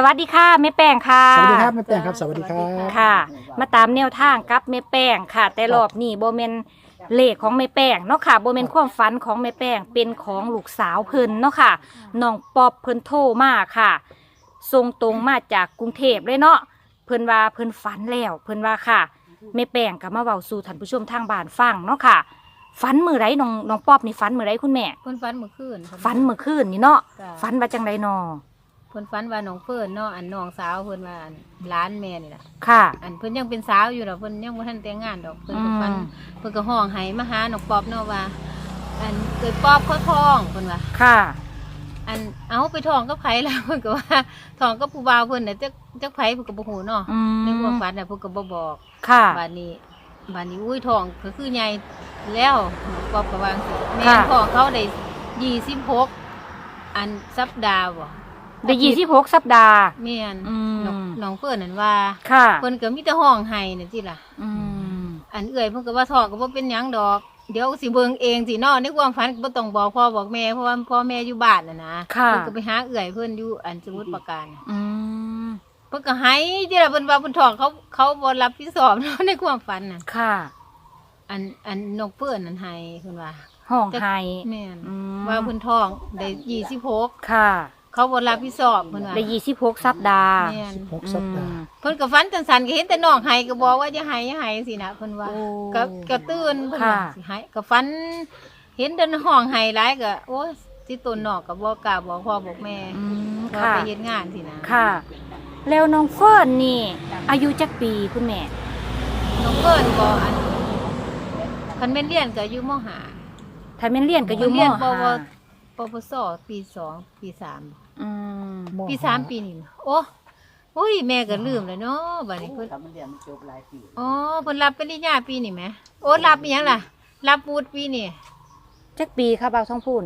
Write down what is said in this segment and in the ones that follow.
สวัสดีค่ะแม่แป้งค่ะ สวัสดีครับแม่แป้งครับสวัสดีครับ ค่ะ มาตามแนวทางกับแม่แป้งค่ะ แต่รอบนี้โบเมนเลขของแม่แป้งเนาะค่ะโบเมนความฝันของแม่แป้งเป็นของลูกสาวเพิ่นเนาะค่ะน้องป๊อบเพิ่นโทรมาค่ะทรงตรงมาจากกรุงเทพเลยเนาะเพิ่นว่าเพิ่นฝันแล้ว เพิ่นว่าค่ะแม่แป้งก็มาเว้าสู่ท่านผู้ชมทางบ้านฟังเนาะค่ะฝันมือไรน้องน้องป๊อบนี่ฝันมือไรคุณแม่เพิ่นฝันเมื่อคืนฝันเมื่อคืนนี่เนาะจ้ะฝันว่าจังไดนอ เพิ่นฝันว่าน้องเพิ่นเนาะอันน้องสาวเพิ่นว่าอันหลานแม่นี่ล่ะค่ะ อันเพิ่นยังเป็นสาวอยู่ดอกเพิ่นยังบ่ทันแต่งงานดอกเพิ่นก็ฝันอืม เพิ่นก็ห้องให้มาหาน้องป๊อบเนาะว่า อันเกิดป๊อบเขาท้องเพิ่นว่า ค่ะ อันเอาไปท้องกับไผล่ะ เพิ่นก็ว่าท้องกับผู้บ่าวเพิ่นน่ะจักจักไผเพิ่นก็บ่ฮู้เนาะอืมในความฝันน่ะเพิ่นก็บ่บอก ค่ะบัดนี้บัดนี้อุ้ยท้องก็คือใหญ่แล้วน้องป๊อบก็ว่าจังซี่แม่ค่ะท้องเขาได้26อันสัปดาห์บ่ ได้ยี่สิบหกสัปดาห์ แม่นอืมน้องน้องเพิ่นนั่นว่าค่ะเพิ่นก็มีแต่ห้องไห้นั่นสิล่ะ อืมอันเอื้อยเพิ่นก็ว่าท้องก็บ่เป็นหยังดอก เดี๋ยวสิเบิ่งเองสิเนาะในความฝันก็บ่ต้องบอกพ่อบอกแม่เพราะว่าพ่อแม่อยู่บ้านน่ะนะค่ะเพิ่นก็ไปหาเอื้อยเพิ่นอยู่อันสมุทรปราการน่ะอืมเพิ่นก็ให้ที่ล่ะเพิ่นว่าเพิ่นท้องเขาเขาบ่รับผิดชอบเนาะในความฝันน่ะ ค่ะอันอันนกเพิ่นนั่นให้เพิ่นว่า ห้องไห้แม่นอืมว่าเพิ่นท้องได้26ค่ะ เขาบ่รับผิดชอบเพิ่นว่าได้ยี่สิบหกสัปดาห์แม่นหกสัปดาห์ เพิ่นก็ฝันจังซั่นก็เห็นแต่น้องให้ก็บอกว่าอย่าให้อย่าให้สินะเพิ่นว่าโอ้ก็ก็ตื่นเพิ่นค่ะว่าสิให้ก็ฝัน เห็นเดินห้องไห้หลายก็โอ้ยสิตนนอกก็บ่กล้าบอกพ่อบอกแม่อืมว่าค่ะ ไปเฮ็ดงานสินะค่ะ แล้วน้องเฟิร์นนี่ อายุจักปีคุณแม่ น้องเพิ่นบ่อันคันแม่นเรียนก็อยู่มห้า ถ้าแม่นเรียนก็อยู่มเรียนปห้า วปวสปีสองปีสามอืมมปีสามปีนี่นะโอ้โอ้ยแม่ก็ลืมแล้วเนาะบัดนี้เพิ่นอ๋อเพิ่นรับปริญญาปีนี่แหมโอ้รับอีหยังล่ะ รับวุฒิปีนี่จักปีค่ะเบาท้องพูน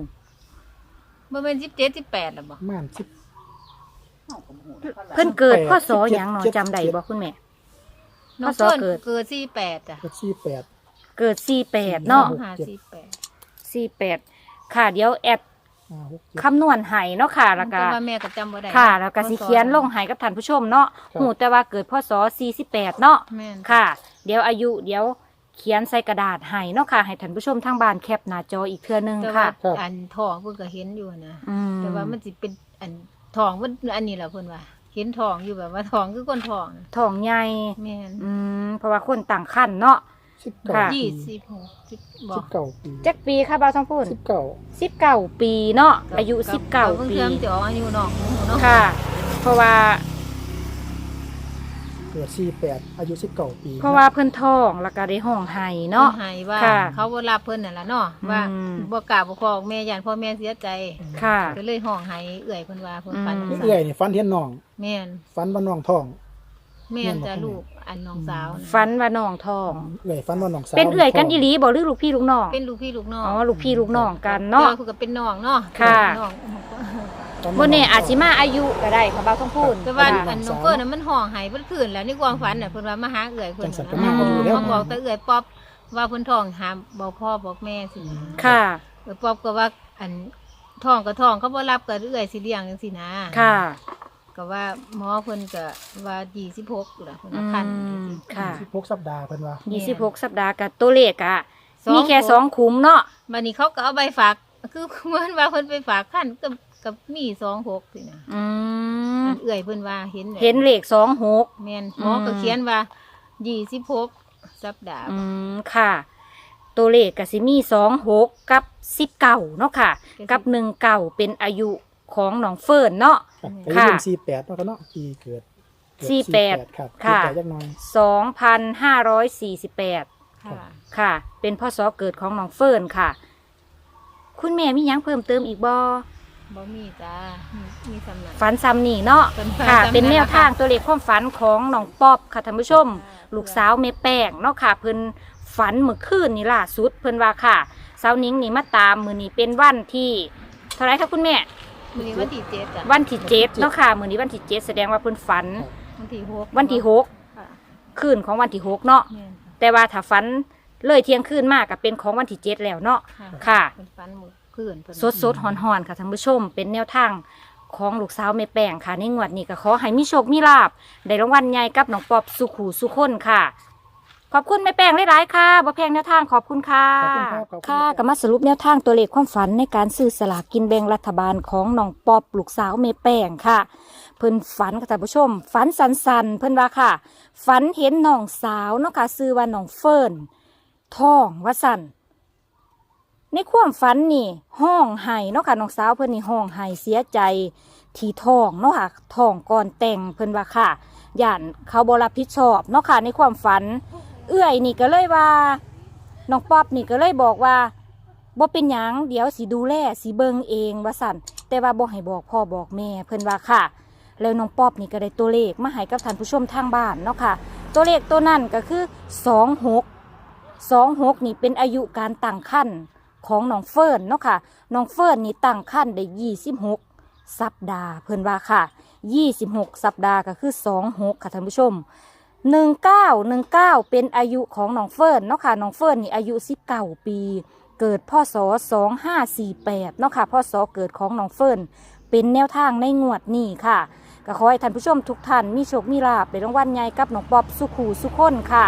บ่แม่น17 18แล้วบ่ม่านสิบเพิ่นเกิดแปดพ่อสอเจ็ดหยังเนาะเจ็ดจำได้บ่คุณแม่ น้องพศเพิ่นเกิด เกิด48จ้ะเจ็ดสี่แปด เกิดสี่แปดเนาะหกห้าเจ็ดสี่แปด สี่แปดค่ะเดี๋ยวแอดห้าหกเจ็ด คำนวณให้เนาะค่ะแล้วก็แต่ว่าแม่ก็จำบ่ได้ค่ะ แล้วก็สิเขียนลงให้กับท่านผู้ชมเนาะครับหูแต่ว่าเกิดพศ48เนาะแม่นค่ะ เดี๋ยวอายุเดี๋ยวเขียนใส่กระดาษให้เนาะค่ะ ให้ท่านผู้ชมทางบ้านแคปหน้าจออีกเทื่อนึงแต่ว่าค่ะครับอันทองเพิ่นก็เห็นอยู่นะอืมแต่ว่ามันสิเป็นอันทองมันอันนี้แหละเพิ่นว่าเห็นทองอยู่แบบว่าทองคือก้นทองน่ะท้องใหญ่แม่นอืมเพราะว่าคนต่างขั้นเนาะ สิบเก้าค่ะปียี่สิบหกสิบบ่สิบเก้าปีจักปีค่ะบ่าวทองพูนสิบเก้า19 ปีเนาะอายุเพิ่ง19ปีเพิ่มจะออกอายุน้องเนาะค่ะ เพราะว่า เกิดสี่แปดอายุสิบเก้าปีเพราะว่าเพิ่นท้องแล้วก็ได้ห้องไห้เนาะพิ่ให้ว่าค่ะเขาบ่รับเพิ่นนั่นล่ะเนาะว่าอืม บ่กล้าบ่ขอแม่ย่านพ่อแม่เสียใจค่ะ ก็เลยห้องให้เอื้อยเพิ่นว่าเพิ่นฝันอืม เอื้อยนี่ฟันเทียนน้องแม่นฟันว่าน้องท้อง แม่นจะแม่นบ่ลูกอันน้องสาวะฝันว่าน้องท้อง เอื้อยฟันว่าน้องสาวเป็นเอื่อยกันท้งอีหลีบ่หรือลูกพี่ลูกน้องเป็นลูกพี่ลูกน้องอ๋อลูกพี่ลูกน้องกันเนาะเพิ่นก็เป็นน้องเนาะค่ะ น้องฟันบ่ว่าแน่งอาจสิมาอายุก็ได้ค่ะบ่าวต้องพูดแต่ว่าค่ะอันน้องเพิ่นน่ะมันห้องไห้เพิ่นคืนแล้วในความฝันน่ะเพิ่นว่ามาหาเอื้อยเพิ่นจังสันก็น่ะมาอยู่แล้วมาบอกแต่เอื้อยป๊อบว่าเพิ่นท้องหาบอกพ่อบอกแม่สินะ ค่ะ เอื้อยป๊อบก็ว่าอันท้องก็ท้องเขาบ่รับก็เอื้อยสิเลี้ยงจังซี่นะค่ะ ก็ว่าหมอเพิ่นก็ว่า26อยู่ล่ะเพิ่นอืว่าคันมค่ะ สิบหกสัปดาห์เพิ่นว่า26สัปดาห์กับตัวเลขอะสองมีแค่สองขุมเนาะบัดนี้เขาก็เอาใบฝาก คือเหมือนว่าเพิ่นไปฝากคันกับกับมี26สินะอืมอันเอื้อยเพิ่นว่าเห็นแบบเห็นเลข26แม่นหมอก็เขียนว่า26สัปดาห์ อืมค่ะ ตัวเลขก็สิมี26กับ19เนาะค่ะ กับ19เป็นอายุ ของน้องเฟิร์นเนาะครับค่ะอายุสี่แปดเนาะครับเนาะปีเกิดเกิดสี่แปดครับค่ะสี่แปดจักหน่อย 2,548 ค่ะ ค่ะ เป็นพ่อสอเกิดของน้องเฟิร์นค่ะ คุณแม่มีหยังเพิ่มเติมอีกบ่บ่มีจ้า มีมีสำนัก ฝันซ้ำนี่เนาะฝันค่ะซ้ำเป็นแนวนะคะทางตัวเลขความฝันของน้องป๊อบค่ะท่านผู้ชม ลูกสาวเมแป้งเนาะค่ะเพิ่นฝันเมื่อคืนนี่ล่าสุดเพิ่นว่าค่ะสาวนิ้งนี่มาตามมือนี้เป็นวันที่เท่าไหรคะคุณแม่ มื้อนี้วันที่เจ็ดจ้ะวันที่เจ็ดเนาะค่ะมือนี้วันที่เจ็ดแสดงว่าเพิ่นฝัน วันที่หกวันที่หกค่ะคืนของวันที่หกเนาะแม่นแต่ว่าถ้าฝันเลยเที่ยงคืนมากก็เป็นของวันที่เจ็ดแล้วเนาะ ค่ะค่ะ เป็นฝันมื้อคืนเพิ่นสดสดๆหอนหอนๆค่ะท่านผู้ชม เป็นแนวทางของลูกสาวแม่แป้งค่ะในงวดนี้ก็ขอให้มีโชคมีลาบได้รางวัลใหญ่กับน้องปอบสุขูสุคนค่ะ ขอบคุณแม่แป้งหลายๆค่ะบ่แพงแนวทางขอบคุณค่ะขอบคุณครับขอบคุณค่ะรับ ก็มาสรุปแนวทางตัวเลขความฝันในการซื้อสลากกินแบ่งรัฐบาลของน้องปอบลูกสาวแม่แป้งค่ะ เพิ่นฝันค่ะท่านผู้ชม ฝันสันๆ เพิ่นว่าค่ะ ฝันเห็นน้องสาวเนาะค่ะซื้อว่าน้องเฟิร์นท้องว่าสั่นในความฝันนี่ห้องไห้เนาะค่ะน้องสาวเพิ่นนี่ห้องไห้เสียใจที่ท้องเนาะค่ะท้องก่อนแต่งเพิ่นว่าค่ะย่านเขาบ่รับผิดชอบเนาะค่ะในความฝัน เอื้อยนี่ก็เลยว่าน้องป๊อบนี่ก็เลยบอกว่าบ่เป็นหยังเดี๋ยวสิดูแลสิเบิงเองว่าสั่นแต่ว่าบ่ให้บอกพ่อบอกแม่เพิ่นว่าค่ะ แล้วน้องป๊อบนี่ก็ได้ตัวเลขมาให้กับท่านผู้ชมทางบ้านเนาะค่ะ ตัวเลขตัวนั้นก็คือสองหกสองหกนี่เป็นอายุการตั้งครรภ์ของน้องเฟิร์นเนาะค่ะน้องเฟิร์นนี่ตั้งครรภ์ได้ยี่สิบหกสัปดาห์เพิ่นว่าค่ะยี่สิบหกสัปดาห์ก็คือสองหกค่ะท่านผู้ชม หนึ่งเก้าหนึ่งเก้าเป็นอายุของน้องเฟิร์นเนาะค่ะน้องเฟิร์นนี่อายุสิบเก้าปี เกิดพศสองห้าสี่แปดเนาะค่ะพศเกิดของน้องเฟิร์นเป็นแนวทางในงวดนี้ค่ะก็ขอให้ท่านผู้ชมทุกท่านมีโชคมีลาภในรางวัลใหญ่กับน้องป๊อบสุขูสุขคนค่ะ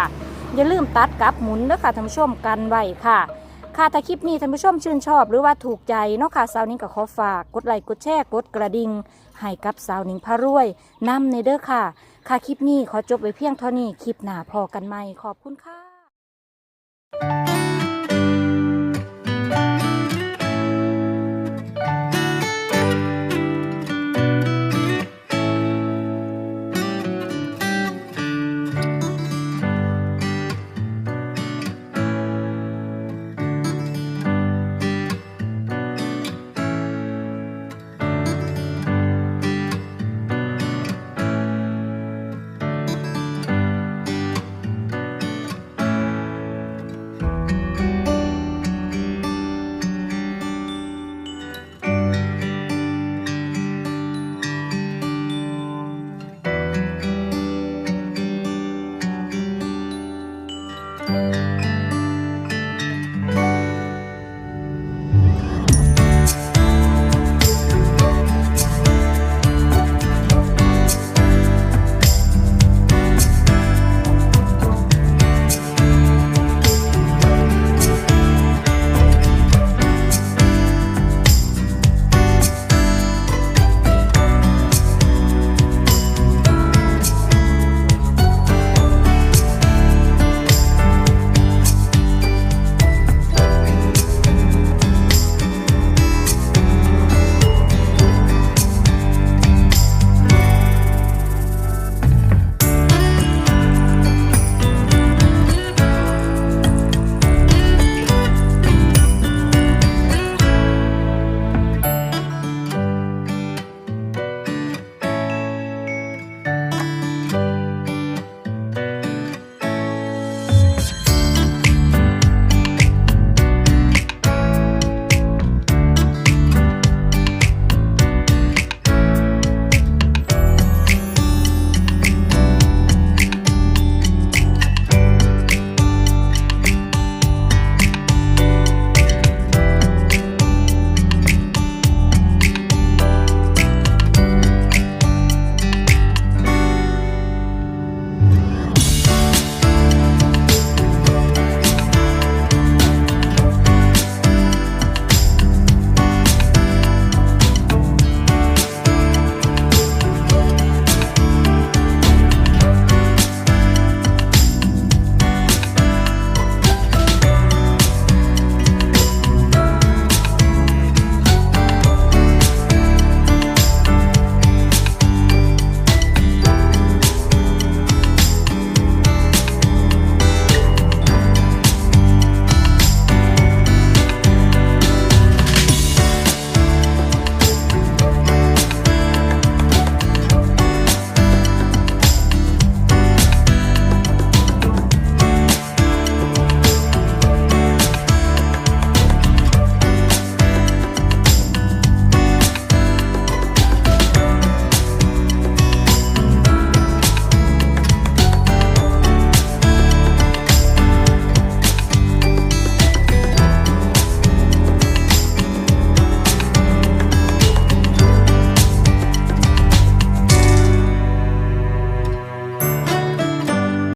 อย่าลืมตัดกับหมุนเด้อค่ะท่านผู้ชมกันไว้ค่ะ ค่ะถ้าคลิปนี้ท่านผู้ชมชื่นชอบ หรือว่าถูกใจเนาะค่ะสาวนิ้งก็ขอฝากกดไลค์กดแชร์กดกระดิ่งให้กับสาวนิ้งพารวยนำในเด้อค่ะ ค่ะคลิปนี้ขอจบไว้เพียงเท่านี้คลิปหน้าพอกันไหมขอบคุณค่ะ